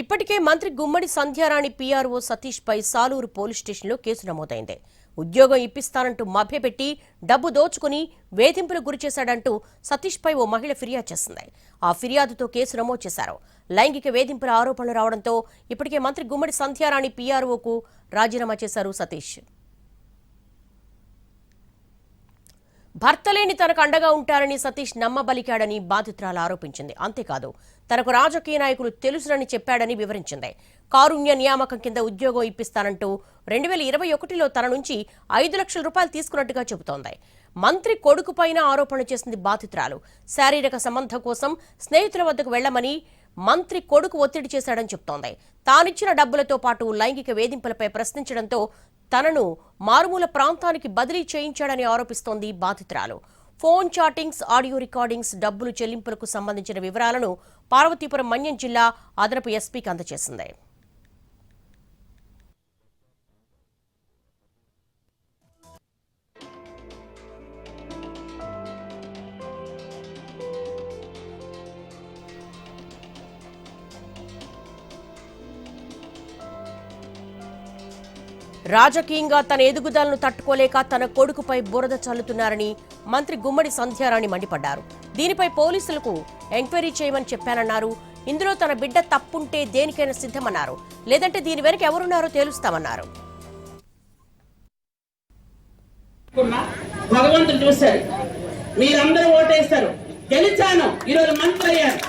ఇప్పటికే మంత్రి గుమ్మడి సంధ్యారాణి పీఆర్ఓ సతీష్ పై సాలూరు పోలీస్ స్టేషన్లో కేసు నమోదైంది. ఉద్యోగం ఇప్పిస్తానంటూ మభ్యపెట్టి డబ్బు దోచుకుని వేధింపులు గురిచేశాడంటూ సతీష్ పై ఓ మహిళ ఫిర్యాదు చేసింది. ఆ ఫిర్యాదుతో కేసు నమోదు చేశారు. లైంగిక వేధింపుల ఆరోపణలు రావడంతో ఇప్పటికే మంత్రి గుమ్మడి సంధ్యారాణి పీఆర్ఓకు రాజీనామా చేశారు సతీష్. భర్త లేని తనకు అండగా ఉంటారని సతీష్ నమ్మబలికాడని బాధితురాలు ఆరోపించింది. అంతేకాదు తనకు రాజకీయ నాయకులు తెలుసునని చెప్పాడని వివరించింది. కారుణ్య నియామకం కింద ఉద్యోగం ఇప్పిస్తానంటూ రెండు వేల ఇరవై ఒకటిలో తన నుంచి ఐదు లక్షల రూపాయలు తీసుకున్నట్టుగా చెబుతోంది. మంత్రి కొడుకు పైన చేసింది బాధితురాలు. శారీరక సంబంధం కోసం స్నేహితుల వద్దకు వెళ్ళమని మంత్రి కొడుకు ఒత్తిడి చేశాడని చెప్తోంది. తానిచ్చిన డబ్బులతో పాటు లైంగిక వేధింపులపై ప్రశ్నించడంతో తనను మారుమూల ప్రాంతానికి బదిలీ చేయించాడని ఆరోపిస్తోంది బాధితురాలు. ఫోన్ చాటింగ్స్ ఆడియో రికార్డింగ్స్ డబ్బులు చెల్లింపులకు సంబంధించిన వివరాలను పార్వతీపురం మన్యం జిల్లా అదనపు ఎస్పీకి అందజేసింది. రాజకీయంగా తన ఎదుగుదలను తట్టుకోలేక తన కొడుకుపై బురద చల్లుతున్నారని మంత్రి గుమ్మడి సంధ్యారాణి మండిపడ్డారు. దీనిపై పోలీసులకు ఎంక్వైరీ చేయమని చెప్పానన్నారు. ఇందులో తన బిడ్డ తప్పుంటే దేనికైనా సిద్ధమన్నారు. లేదంటే దీని వెనక ఎవరున్నారో తేలుస్తామన్నారు. భగవంతుడు మీరందరూ ఓటేస్తారు గెలిచాను. ఈరోజు మంత్రి అయ్యాను.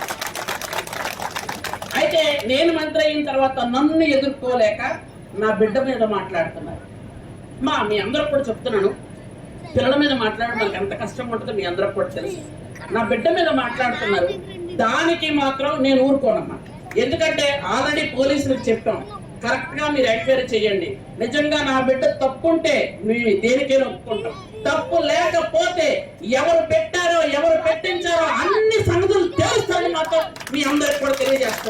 అయితే నేను మంత్రి అయిన తర్వాత నన్ను ఎదుర్కోలేక నా బిడ్డ మీద మాట్లాడుతున్నారు. మా మీ అందరూ కూడా చెప్తున్నాను. పిల్లల మీద మాట్లాడడం మనకు ఎంత కష్టం ఉంటుందో మీ అందరూ కూడా తెలుసు. నా బిడ్డ మీద మాట్లాడుతున్నారు. దానికి మాత్రం నేను ఊరుకోనమ్మా. ఎందుకంటే ఆల్రెడీ పోలీసులకు చెప్పాం. కరెక్ట్గా మీరు ఎంక్వైరీ చేయండి. నిజంగా నా బిడ్డ తప్పుంటే మేము దేనికైనా ఒప్పుకుంటాం. తప్పు లేకపోతే ఎవరు పెట్టారో ఎవరు పెట్టించారో అన్ని సంగతులు తెలుస్తాయని మాత్రం మీ అందరికి కూడా తెలియజేస్తున్నాను.